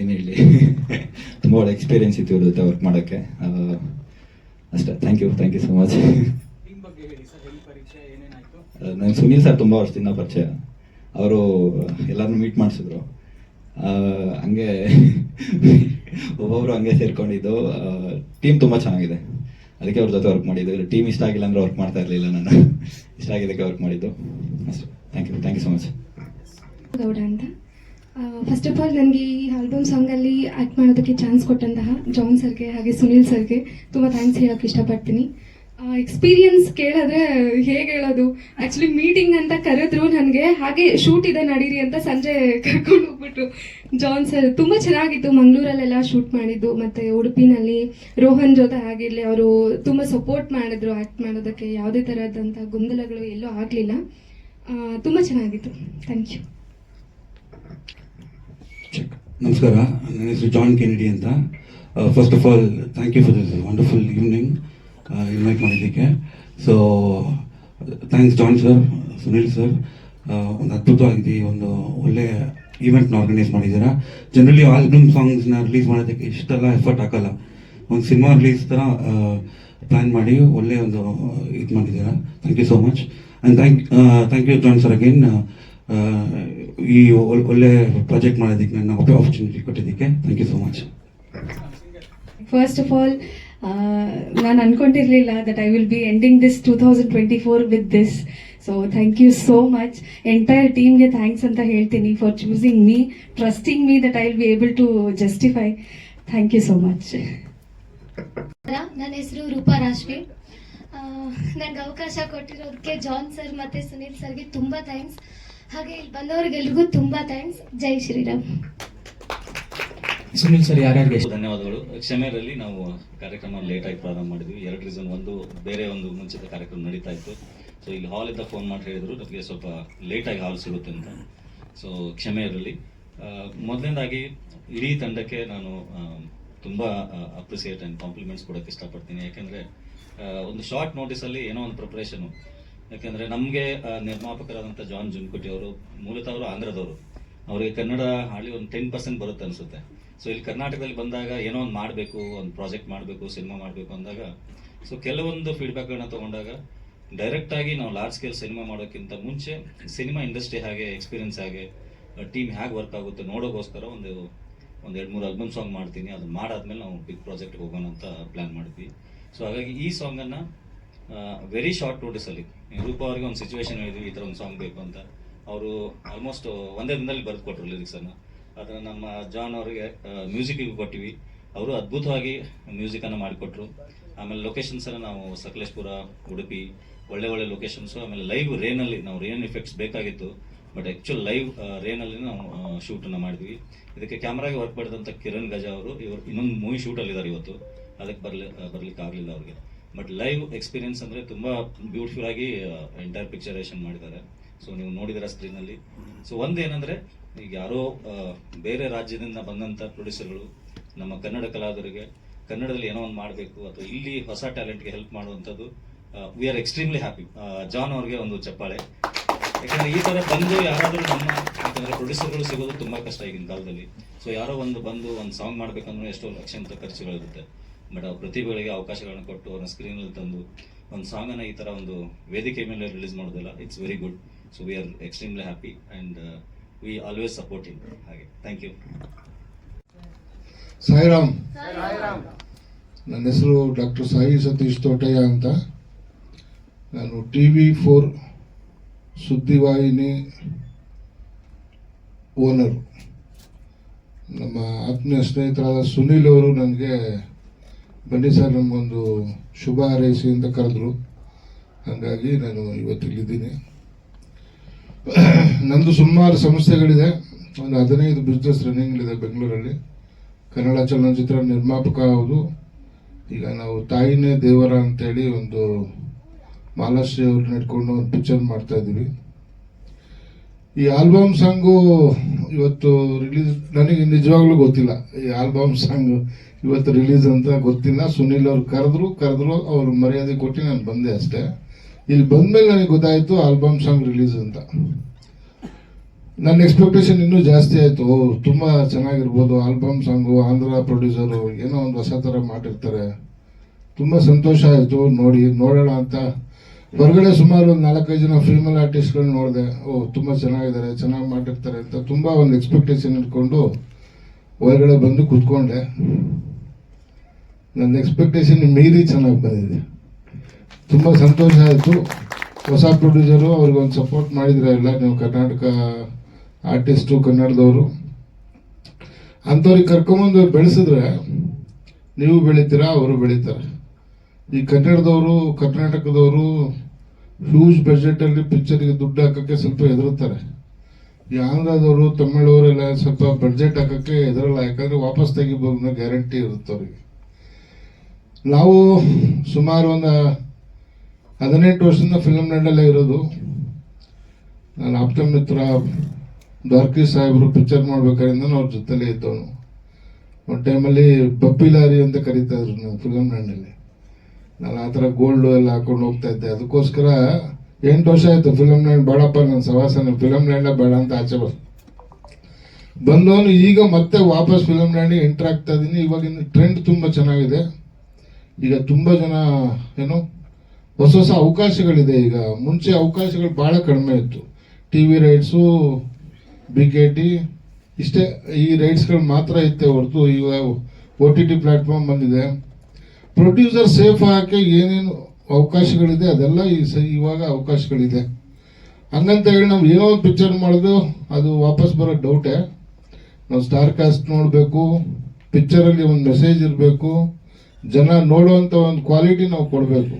ಏನು ಹೇಳಿ. ತುಂಬ ಒಳ್ಳೆ ಎಕ್ಸ್ಪೀರಿಯನ್ಸ್ ಇತ್ತು ಇವ್ರ ಜೊತೆ ವರ್ಕ್ ಮಾಡೋಕ್ಕೆ. ಅಷ್ಟೇ. Thank you thank you so much team ಬಗ್ಗೆ ಹೇಳಿ ಸರ್. ಎಲ್ಲಿ ಏನೇನಾಯ್ತು ನಂಗೆ ಸುನೀಲ್ ಸರ್ ತುಂಬ ವರ್ಷದಿಂದ ಪರಿಚಯ. ಅವರು ಎಲ್ಲರನ್ನು ಮೀಟ್ ಮಾಡಿಸಿದ್ರು. ಹಂಗೆ ಒಬ್ಬೊಬ್ರು ಹಂಗೆ ಸೇರ್ಕೊಂಡಿದ್ದು. ಟೀಮ್ ತುಂಬ ಚೆನ್ನಾಗಿದೆ. ಅದಕ್ಕೆ ಅವ್ರ ಜೊತೆ ವರ್ಕ್ ಮಾಡಿದ್ದು. ಟೀಮ್ ಇಷ್ಟ ಆಗಿಲ್ಲ ಅಂದ್ರೆ ವರ್ಕ್ ಮಾಡ್ತಾ ಇರಲಿಲ್ಲ ನಾನು. ಇಷ್ಟ ಆಗಿದ್ದಕ್ಕೆ ವರ್ಕ್ ಮಾಡಿದ್ದು. ಅಷ್ಟೇ. Thank you thank you so much Gowda ಅಂತ. ಫಸ್ಟ್ ಆಫ್ ಆಲ್ ನನಗೆ ಈ ಆಲ್ಬಮ್ ಸಾಂಗಲ್ಲಿ ಆ್ಯಕ್ಟ್ ಮಾಡೋದಕ್ಕೆ ಚಾನ್ಸ್ ಕೊಟ್ಟಂತಹ ಜಾನ್ ಸರ್ಗೆ ಹಾಗೆ ಸುನಿಲ್ ಸರ್ಗೆ ತುಂಬ ಥ್ಯಾಂಕ್ಸ್ ಹೇಳೋಕ್ಕೆ ಇಷ್ಟಪಡ್ತೀನಿ. ಎಕ್ಸ್ಪೀರಿಯನ್ಸ್ ಕೇಳಿದ್ರೆ ಹೇಗೆ ಹೇಳೋದು? ಆ್ಯಕ್ಚುಲಿ ಮೀಟಿಂಗ್ ಅಂತ ಕರೆದ್ರು ನನಗೆ, ಹಾಗೆ ಶೂಟ್ ಇದೆ ನಡೀರಿ ಅಂತ ಸಂಜೆ ಕರ್ಕೊಂಡು ಹೋಗ್ಬಿಟ್ರು ಜಾನ್ ಸರ್ ತುಂಬ ಚೆನ್ನಾಗಿತ್ತು, ಮಂಗಳೂರಲ್ಲೆಲ್ಲ ಶೂಟ್ ಮಾಡಿದ್ದು, ಮತ್ತು ಉಡುಪಿನಲ್ಲಿ ರೋಹನ್ ಜೊತೆ ಆಗಿರಲಿ, ಅವರು ತುಂಬ ಸಪೋರ್ಟ್ ಮಾಡಿದ್ರು ಆ್ಯಕ್ಟ್ ಮಾಡೋದಕ್ಕೆ. ಯಾವುದೇ ಥರದಂಥ ಗೊಂದಲಗಳು ಎಲ್ಲೂ ಆಗಲಿಲ್ಲ. ತುಂಬ ಚೆನ್ನಾಗಿತ್ತು. ಥ್ಯಾಂಕ್ ಯು ನಮಸ್ಕಾರ. ನನ್ನ ಹೆಸರು ಜಾನ್ ಕೆನಡಿ ಅಂತ. First of all thank you for this wonderful evening invite ಮಾಡಿದ್ದಕ್ಕೆ. So thanks John sir Sunil sir ಒಂದು ಅದ್ಭುತವಾಗಿದೆ ಈ ಒಂದು ಒಳ್ಳೆಯ ಈವೆಂಟ್ನ ಆರ್ಗನೈಸ್ ಮಾಡಿದ್ದೀರಾ. ಜನರಲಿ ಆಲ್ಬಮ್ ಸಾಂಗ್ಸ್ನ ರಿಲೀಸ್ ಮಾಡೋದಕ್ಕೆ ಇಷ್ಟೆಲ್ಲ ಎಫರ್ಟ್ ಹಾಕಲ್ಲ. ಒಂದು ಸಿನಿಮಾ ರಿಲೀಸ್ ಥರ ಪ್ಲ್ಯಾನ್ ಮಾಡಿ ಒಳ್ಳೆಯ ಒಂದು ಇದು ಮಾಡಿದ್ದೀರಾ. Thank you so much and thank thank you John sir again ಈ ಒಳ್ಳೆ ಪ್ರಾಜೆಕ್ಟ್ ಮಾಡೋದಕ್ಕೆ ನನ್ನ ಆಪರ್ಚುನಿಟಿ ಕೊಟ್ಟಿದ್ದಕ್ಕೆ ಥ್ಯಾಂಕ್ you so much first of all ನಾನು ಅನ್ಕೊಂಡಿರ್ಲಿಲ್ಲ that I will be ending this two thousand twenty four with this so thank you so much entire ಟೀಮ್ಗೆ thanks ಅಂತ ಹೇಳ್ತೀನಿ for choosing me trusting me that I will be able to justify thank you so much ನನ್ನ ಹೆಸರು ರೂಪಾ ರಾಶ್ವಿ. ನನಗೆ ಅವಕಾಶ ಕೊಟ್ಟಿರೋದಕ್ಕೆ John sir ಮತ್ತು ಸುನೀಲ್ ಸರ್ಗೆ ತುಂಬ ಥ್ಯಾಂಕ್ಸ್ ಹಾಗೆ ಇಲ್ಲಿ ಬಂದವರಿಗೆಲ್ರಿಗೂ ತುಂಬಾ ಥ್ಯಾಂಕ್ಸ್ ಜೈ ಶ್ರೀರಾಮ್. ಸುನಿಲ್ ಸರ್ ಯಾರ್ಯಾರಿಗೆ? ಧನ್ಯವಾದಗಳು. ಕ್ಷಮೆಯಲ್ಲಿ ನಾವು ಕಾರ್ಯಕ್ರಮ ಲೇಟ್ ಆಗಿ ಪ್ರಾರಂಭ ಮಾಡಿದ್ವಿ. ಎರಡು ರೀಸನ್ ಒಂದು ಬೇರೆ ಒಂದು ಮುಂಚಿತ ಕಾರ್ಯಕ್ರಮ ನಡೀತಾ ಇತ್ತು. ಸೊ ಇಲ್ಲಿ ಹಾಲ್ ಇದ್ದ ಫೋನ್ ಮಾಡಿ ಹೇಳಿದ್ರು ನಮಗೆ ಸ್ವಲ್ಪ ಲೇಟ್ ಆಗಿ ಹಾಲ್ ಸಿಗುತ್ತೆ ಅಂತ. ಸೊ ಕ್ಷಮೆ ಇರಲಿ ಮೊದಲನೇದಾಗಿ ಇಡೀ ತಂಡಕ್ಕೆ ನಾನು ತುಂಬ ಅಪ್ರಿಸಿಯೇಟ್ ಆ್ಯಂಡ್ ಕಾಂಪ್ಲಿಮೆಂಟ್ಸ್ ಕೊಡೋಕೆ ಇಷ್ಟಪಡ್ತೀನಿ. ಯಾಕೆಂದರೆ ಒಂದು ಶಾರ್ಟ್ ನೋಟಿಸಲ್ಲಿ ಏನೋ ಒಂದು ಪ್ರಿಪ್ರೇಷನು ಯಾಕೆಂದ್ರೆ ನಮಗೆ ನಿರ್ಮಾಪಕರಾದಂಥ ಜಾನ್ ಜುನ್ಕುಟಿ ಅವರು, ಮೂಲತಃ ಅವರು ಆಂಧ್ರದವರು. ಅವರಿಗೆ ಕನ್ನಡ ಹಾಳಿ ಒಂದು ಟೆನ್ ಪರ್ಸೆಂಟ್ ಬರುತ್ತೆ ಅನ್ಸುತ್ತೆ. ಸೊ ಇಲ್ಲಿ ಕರ್ನಾಟಕದಲ್ಲಿ ಬಂದಾಗ ಏನೋ ಒಂದು ಮಾಡಬೇಕು, ಒಂದು ಪ್ರಾಜೆಕ್ಟ್ ಮಾಡಬೇಕು ಸಿನಿಮಾ ಮಾಡಬೇಕು ಅಂದಾಗ ಸೊ ಕೆಲವೊಂದು ಫೀಡ್ಬ್ಯಾಕ್ಗಳನ್ನ ತಗೊಂಡಾಗ ಡೈರೆಕ್ಟ್ ಆಗಿ ನಾವು ಲಾರ್ಜ್ ಸ್ಕೇಲ್ ಸಿನಿಮಾ ಮಾಡೋಕ್ಕಿಂತ ಮುಂಚೆ ಸಿನಿಮಾ ಇಂಡಸ್ಟ್ರಿ ಹಾಗೆ ಎಕ್ಸ್ಪೀರಿಯನ್ಸ್ ಹಾಗೆ ಟೀಮ್ ಹೇಗೆ ವರ್ಕ್ ಆಗುತ್ತೆ ನೋಡೋಕ್ಕೋಸ್ಕರ ಒಂದು ಒಂದು ಎರಡು ಮೂರು ಆಲ್ಬಮ್ ಸಾಂಗ್ ಮಾಡ್ತೀನಿ ಅದನ್ನ ಮಾಡಾದ್ಮೇಲೆ ನಾವು ಬಿಗ್ ಪ್ರಾಜೆಕ್ಟ್ ಹೋಗೋಣ ಅಂತ ಪ್ಲಾನ್ ಮಾಡಿದ್ವಿ. ಸೊ ಹಾಗಾಗಿ ಈ ಸಾಂಗನ್ನು ವೆರಿ ಶಾರ್ಟ್ ನೋಟಿಸಲ್ಲಿ ರೂಪ ಅವರಿಗೆ ಒಂದು ಸಿಚುವೇಶನ್ ಹೇಳಿದ್ವಿ, ಈ ಥರ ಒಂದು ಸಾಂಗ್ ಬೇಕು ಅಂತ. ಅವರು ಆಲ್ಮೋಸ್ಟ್ ಒಂದೇ ದಿನದಲ್ಲಿ ಬರೆದು ಕೊಟ್ಟರು ಲಿರಿಕ್ಸನ್ನು ಅದನ್ನು ನಮ್ಮ ಜಾನ್ ಅವರಿಗೆ ಮ್ಯೂಸಿಕ್ಗೆ ಕೊಟ್ಟಿವಿ. ಅವರು ಅದ್ಭುತವಾಗಿ ಮ್ಯೂಸಿಕನ್ನು ಮಾಡಿಕೊಟ್ರು. ಆಮೇಲೆ ಲೊಕೇಶನ್ಸ್ ಎಲ್ಲ ನಾವು ಸಕಲೇಶ್ಪುರ, ಉಡುಪಿ, ಒಳ್ಳೆ ಒಳ್ಳೆ ಲೊಕೇಶನ್ಸು ಆಮೇಲೆ ಲೈವ್ ರೇನಲ್ಲಿ ನಾವು ರೇನ್ ಎಫೆಕ್ಟ್ಸ್ ಬೇಕಾಗಿತ್ತು. ಬಟ್ ಆ್ಯಕ್ಚುಲ್ ಲೈವ್ ರೇನಲ್ಲಿ ನಾವು ಶೂಟನ್ನು ಮಾಡಿದ್ವಿ. ಇದಕ್ಕೆ ಕ್ಯಾಮ್ರಾಗೆ ವರ್ಕ್ ಮಾಡಿದಂಥ ಕಿರಣ್ ಗಜ ಅವರು, ಇವರು ಇನ್ನೊಂದು ಮೂವಿ ಶೂಟಲ್ಲಿದ್ದಾರೆ ಇವತ್ತು. ಅದಕ್ಕೆ ಬರಲಿ ಬರಲಿಕ್ಕೆ ಆಗಲಿಲ್ಲ ಅವ್ರಿಗೆ. ಬಟ್ ಲೈವ್ ಎಕ್ಸ್ಪೀರಿಯನ್ಸ್ ಅಂದರೆ ತುಂಬ ಬ್ಯೂಟಿಫುಲ್ ಆಗಿ ಎಂಟೈರ್ ಪಿಕ್ಚರೇಷನ್ ಮಾಡಿದ್ದಾರೆ. ಸೊ ನೀವು ನೋಡಿದಿರ ಸ್ಕ್ರೀನಲ್ಲಿ ಸೊ ಒಂದೇನೆಂದರೆ, ಈಗ ಯಾರೋ ಬೇರೆ ರಾಜ್ಯದಿಂದ ಬಂದಂಥ ಪ್ರೊಡ್ಯೂಸರ್ಗಳು ನಮ್ಮ ಕನ್ನಡ ಕಲಾವಿದರಿಗೆ, ಕನ್ನಡದಲ್ಲಿ ಏನೋ ಒಂದು ಮಾಡಬೇಕು, ಅಥವಾ ಇಲ್ಲಿ ಹೊಸ ಟ್ಯಾಲೆಂಟ್ಗೆ ಹೆಲ್ಪ್ ಮಾಡುವಂಥದ್ದು we are extremely happy John ಅವ್ರಿಗೆ ಒಂದು ಚಪ್ಪಾಳೆ. ಯಾಕಂದ್ರೆ ಈ ತರ ಬಂದು ಯಾರಾದರೂ ನಮ್ಮ, ಯಾಕಂದ್ರೆ ಪ್ರೊಡ್ಯೂಸರ್ಗಳು ಸಿಗೋದು ತುಂಬಾ ಕಷ್ಟ ಈಗಿನ ಕಾಲದಲ್ಲಿ. ಸೊ ಯಾರೋ ಒಂದು ಬಂದು ಒಂದು ಸಾಂಗ್ ಮಾಡ್ಬೇಕಂದ್ರೆ ಎಷ್ಟೋ ಲಕ್ಷಾಂತರ ಖರ್ಚುಗಳಿರುತ್ತೆ. ಬಟ್ ಆ ಪ್ರತಿಭೆಗಳಿಗೆ ಅವಕಾಶಗಳನ್ನ ಕೊಟ್ಟು ಅವ್ರನ್ನ ಸ್ಕ್ರೀನಲ್ಲಿ ತಂದು ಒಂದು ಸಾಂಗನ್ನ ಈ ತರ ಒಂದು ವೇದಿಕೆ ಮೇಲೆ ರಿಲೀಸ್ ಮಾಡೋದಿಲ್ಲ it's very good so we are extremely happy and we always supporting ಹಾಗೆ. Thank you Sairam. ನನ್ನ ಹೆಸರು ಡಾಕ್ಟರ್ ಸಾಯಿ ಸತೀಶ್ ತೋಟಯ್ಯ ಅಂತ. ನಾನು ಟಿ ವಿ ಫೋರ್ ಸುದ್ದಿವಾಹಿನಿ ಓನರ್ ನಮ್ಮ ಆತ್ಮೀಯ ಸ್ನೇಹಿತರಾದ ಸುನೀಲ್ ಅವರು ನನಗೆ ಬನ್ನಿ ಸರ್ ನಮಗೊಂದು ಶುಭ ಹಾರೈಸಿ ಅಂತ ಕರೆದ್ರು. ಹಾಗಾಗಿ ನಾನು ಇವತ್ತು ಇಲ್ಲಿದ್ದೀನಿ ನಂದು ಸುಮಾರು ಸಂಸ್ಥೆಗಳಿದೆ. ಒಂದು ಹದಿನೈದು ಬಿಸ್ನೆಸ್ ರನ್ನಿಂಗ್ಲಿದೆ ಬೆಂಗಳೂರಲ್ಲಿ. ಕನ್ನಡ ಚಲನಚಿತ್ರ ನಿರ್ಮಾಪಕ ಹೌದು. ಈಗ ನಾವು ತಾಯಿನೇ ದೇವರ ಅಂತೇಳಿ ಒಂದು ಮಾಲಾಶ್ರೀ ಅವ್ರನ್ನ ಇಟ್ಕೊಂಡು ಒಂದು ಪಿಕ್ಚರ್ ಮಾಡ್ತಾ ಇದ್ದೀವಿ. ಈ ಆಲ್ಬಮ್ ಸಾಂಗು ಇವತ್ತು ರಿಲೀಸ್ ನನಗೆ ನಿಜವಾಗ್ಲೂ ಗೊತ್ತಿಲ್ಲ. ಈ ಆಲ್ಬಮ್ ಸಾಂಗ್ ಇವತ್ತು ರಿಲೀಸ್ ಅಂತ ಗೊತ್ತಿಲ್ಲ. ಸುನಿಲ್ ಅವ್ರು ಕರೆದ್ರು ಕರೆದ್ರು, ಅವ್ರು ಮರ್ಯಾದೆ ಕೊಟ್ಟು ನಾನು ಬಂದೆ ಅಷ್ಟೇ. ಇಲ್ಲಿ ಬಂದ್ಮೇಲೆ ನನಗೆ ಗೊತ್ತಾಯಿತು ಆಲ್ಬಮ್ ಸಾಂಗ್ ರಿಲೀಸ್ ಅಂತ. ನನ್ನ ಎಕ್ಸ್ಪೆಕ್ಟೇಷನ್ ಇನ್ನೂ ಜಾಸ್ತಿ ಆಯಿತು. ತುಂಬ ಚೆನ್ನಾಗಿರ್ಬೋದು ಆಲ್ಬಮ್ ಸಾಂಗು ಆಂಧ್ರ ಪ್ರೊಡ್ಯೂಸರು ಏನೋ ಒಂದು ಹೊಸ ಥರ ಮಾಡಿರ್ತಾರೆ. ತುಂಬ ಸಂತೋಷ ಆಯಿತು. ನೋಡಿ, ನೋಡೋಣ ಅಂತ. ಹೊರಗಡೆ ಸುಮಾರು ಒಂದು ನಾಲ್ಕೈದು ಜನ ಫಿಲ್ಮಲ್ ಆರ್ಟಿಸ್ಟ್ಗಳು ನೋಡಿದೆ. ಓ, ತುಂಬ ಚೆನ್ನಾಗಿದ್ದಾರೆ, ಚೆನ್ನಾಗಿ ಮಾಡಿರ್ತಾರೆ ಅಂತ ತುಂಬ ಒಂದು ಎಕ್ಸ್ಪೆಕ್ಟೇಷನ್ ಇಟ್ಕೊಂಡು ಹೊರಗಡೆ ಬಂದು ಕೂತ್ಕೊಂಡೆ. ನನ್ನ ಎಕ್ಸ್ಪೆಕ್ಟೇಷನ್ ಮೀರಿ ಚೆನ್ನಾಗಿ ಬಂದಿದೆ. ತುಂಬ ಸಂತೋಷ ಆಯಿತು. ಹೊಸ ಪ್ರೊಡ್ಯೂಸರು ಅವ್ರಿಗೊಂದು ಸಪೋರ್ಟ್ ಮಾಡಿದ್ರೆ ಎಲ್ಲ, ನೀವು ಕರ್ನಾಟಕ ಆರ್ಟಿಸ್ಟು ಕನ್ನಡದವರು. ಅಂಥವ್ರಿಗೆ ಕರ್ಕೊಂಬಂದು ಬೆಳೆಸಿದ್ರೆ ನೀವು ಬೆಳಿತೀರಾ, ಅವರು ಬೆಳೀತಾರೆ. ಈ ಕನ್ನಡದವರು, ಕರ್ನಾಟಕದವರು ಹ್ಯೂಜ್ ಬಜೆಟಲ್ಲಿ ಪಿಕ್ಚರಿಗೆ ದುಡ್ಡು ಹಾಕೋಕ್ಕೆ ಸ್ವಲ್ಪ ಹೆದರುತ್ತಾರೆ. ಈ ಆಂಧ್ರದವರು, ತಮಿಳವರೆಲ್ಲ ಸ್ವಲ್ಪ ಬಜೆಟ್ ಹಾಕೋಕ್ಕೆ ಹೆದರಲ್ಲ, ಯಾಕಂದರೆ ವಾಪಸ್ ತೆಗಿಬೋದು ಗ್ಯಾರಂಟಿ ಇರುತ್ತೆ ಅವರಿಗೆ. ನಾವು ಸುಮಾರು ಒಂದು ಹದಿನೆಂಟು ವರ್ಷದಿಂದ ಫಿಲಮ್ ನಡಲ್ಲೇ ಇರೋದು. ನಾನು ಆಪ್ತ ಮಿತ್ರ ದ್ವಾರಕಿ ಸಾಹೇಬರು ಪಿಕ್ಚರ್ ಮಾಡ್ಬೇಕಾದ್ರಿಂದ ಅವ್ರ ಜೊತೆಲೇ ಇದ್ದವನು. ಒಂದು ಟೈಮಲ್ಲಿ ಬಪ್ಪಿ ಲಾರಿ ಅಂತ ಕರಿತಾ ಇದ್ರು ನಾವು ಫಿಲಮ್ ಲ್ಯಾಂಡಲ್ಲಿ ನಾನು ಆ ಥರ ಗೋಲ್ಡ್ ಎಲ್ಲ ಹಾಕೊಂಡು ಹೋಗ್ತಾ ಇದ್ದೆ. ಅದಕ್ಕೋಸ್ಕರ ಎಂಟು ವರ್ಷ ಆಯಿತು ಫಿಲಮ್ ಲ್ಯಾಂಡ್ ಬೇಡಪ್ಪ ನನ್ನ ಸವಾಸನ. ಫಿಲಮ್ ಲ್ಯಾಂಡ ಬೇಡ ಅಂತ ಆಚೆ ಬರ್. ಬಂದವನು ಈಗ ಮತ್ತೆ ವಾಪಸ್ ಫಿಲಮ್ ಲ್ಯಾಂಡಿಗೆ ಎಂಟ್ರ್ ಆಗ್ತಾ ಇದ್ದೀನಿ ಇವಾಗಿನ ಟ್ರೆಂಡ್ ತುಂಬ ಚೆನ್ನಾಗಿದೆ. ಈಗ ತುಂಬ ಜನ, ಏನು, ಹೊಸ ಹೊಸ ಅವಕಾಶಗಳಿದೆ. ಈಗ ಮುಂಚೆ ಅವಕಾಶಗಳು ಭಾಳ ಕಡಿಮೆ ಇತ್ತು. T V rights B K T ಇಷ್ಟೇ, ಈ ರೈಡ್ಸ್ಗಳು ಮಾತ್ರ ಇತ್ತೆ ಹೊರತು ಈಗ ಒ ಟಿ ಟಿ ಪ್ಲ್ಯಾಟ್ಫಾರ್ಮ್ ಬಂದಿದೆ. ಪ್ರೊಡ್ಯೂಸರ್ ಸೇಫ್ ಹಾಕಿ ಏನೇನು ಅವಕಾಶಗಳಿದೆ, ಅದೆಲ್ಲ ಈ ಸ, ಇವಾಗ ಅವಕಾಶಗಳಿದೆ. ಹಂಗಂತ ಹೇಳಿ ನಾವು ಏನೋ ಒಂದು ಪಿಕ್ಚರ್ ಮಾಡಿದ್ರು ಅದು ವಾಪಸ್ ಬರೋ ಡೌಟೇ ನಾವು ಸ್ಟಾರ್ ಕಾಸ್ಟ್ ನೋಡಬೇಕು ಪಿಕ್ಚರಲ್ಲಿ ಒಂದು ಮೆಸೇಜ್ ಇರಬೇಕು. ಜನ ನೋಡುವಂಥ ಒಂದು ಕ್ವಾಲಿಟಿ ನಾವು ಕೊಡಬೇಕು.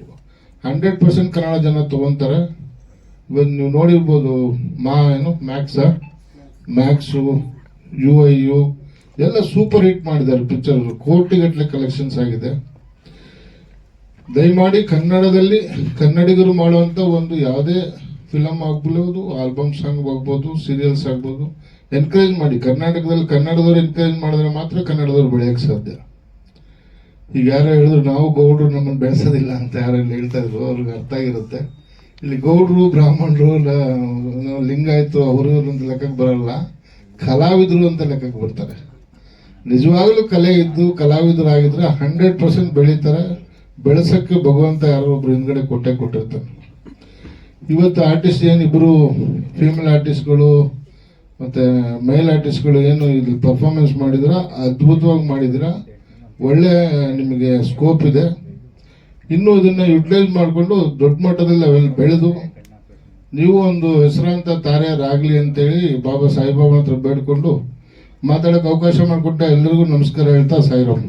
ಹಂಡ್ರೆಡ್ ಪರ್ಸೆಂಟ್ ಕನ್ನಡ ಜನ ತೊಗೊತಾರೆ. ಇವತ್ತು ನೀವು ನೋಡಿರ್ಬೋದು, ಮಾ ಏನು Max Max U I U ಎಲ್ಲ ಸೂಪರ್ ಹಿಟ್ ಮಾಡಿದ್ದಾರೆ ಪಿಕ್ಚರ್ ಕೋಟಿಗಟ್ಟಲೆ ಕಲೆಕ್ಷನ್ಸ್ ಆಗಿದೆ. ದಯಮಾಡಿ ಕನ್ನಡದಲ್ಲಿ, ಕನ್ನಡಿಗರು ಮಾಡುವಂಥ ಒಂದು ಯಾವುದೇ ಫಿಲಮ್ ಆಗ್ಬೋದು ಆಲ್ಬಮ್ ಸಾಂಗ್ ಆಗ್ಬೋದು ಸೀರಿಯಲ್ಸ್ ಆಗ್ಬೋದು ಎನ್ಕರೇಜ್ ಮಾಡಿ. ಕರ್ನಾಟಕದಲ್ಲಿ ಕನ್ನಡದವ್ರು ಎನ್ಕರೇಜ್ ಮಾಡಿದ್ರೆ ಮಾತ್ರ ಕನ್ನಡದವ್ರು ಬೆಳೆಯೋಕ್ಕೆ ಸಾಧ್ಯ. ಈಗ ಯಾರೋ ಹೇಳಿದ್ರು, ನಾವು ಗೌಡ್ರು ನಮ್ಮನ್ನು ಬೆಳೆಸೋದಿಲ್ಲ ಅಂತ ಯಾರೆಲ್ಲ ಹೇಳ್ತಾ ಇದ್ರು, ಅವ್ರಿಗೆ ಅರ್ಥ ಆಗಿರುತ್ತೆ. ಇಲ್ಲಿ ಗೌಡ್ರು, ಬ್ರಾಹ್ಮಣರು ಲಿಂಗಾಯತರು ಲಿಂಗಾಯತು ಅವರು ಅಂತ ಲೆಕ್ಕಕ್ಕೆ ಬರಲ್ಲ. ಕಲಾವಿದರು ಅಂತ ಲೆಕ್ಕಕ್ಕೆ ಬರ್ತಾರೆ. ನಿಜವಾಗ್ಲೂ ಕಲೆ ಇದ್ದು ಕಲಾವಿದರಾಗಿದ್ರೆ ಹಂಡ್ರೆಡ್ ಪರ್ಸೆಂಟ್ ಬೆಳೀತಾರೆ. ಬೆಳೆಸಕ್ಕೆ ಭಗವಂತ ಯಾರೋ ಒಬ್ರು ಹಿಂದ್ಗಡೆ ಕೊಟ್ಟೆ ಕೊಟ್ಟಿರ್ತಾರೆ ಇವತ್ತು ಆರ್ಟಿಸ್ಟ್ ಏನು ಇಬ್ಬರು ಫೀಮೇಲ್ ಆರ್ಟಿಸ್ಟ್ಗಳು ಮತ್ತೆ ಮೇಲ್ ಆರ್ಟಿಸ್ಟ್ಗಳು ಏನು ಇಲ್ಲಿ ಪರ್ಫಾರ್ಮೆನ್ಸ್ ಮಾಡಿದ್ರ, ಅದ್ಭುತವಾಗಿ ಮಾಡಿದಿರ ಒಳ್ಳೆ ನಿಮಗೆ ಸ್ಕೋಪ್ ಇದೆ. ಇನ್ನು ಇದನ್ನು ಯುಟಿಲೈಸ್ ಮಾಡಿಕೊಂಡು ದೊಡ್ಡ ಮಟ್ಟದಲ್ಲಿ ಅವೆಲ್ಲ ಬೆಳೆದು, ನೀವು ಒಂದು ಹೆಸರಾಂತ ತಾರೆಯರಾಗಲಿ ಅಂತೇಳಿ ಬಾಬಾ ಸಾಯಿಬಾಬಾ ಹತ್ರ ಬೇಡಿಕೊಂಡು ಮಾತಾಡೋಕೆ ಅವಕಾಶ ಮಾಡಿಕೊಟ್ಟ ಎಲ್ಲರಿಗೂ ನಮಸ್ಕಾರ ಹೇಳ್ತಾ ಸಾಯಿರಾಮ್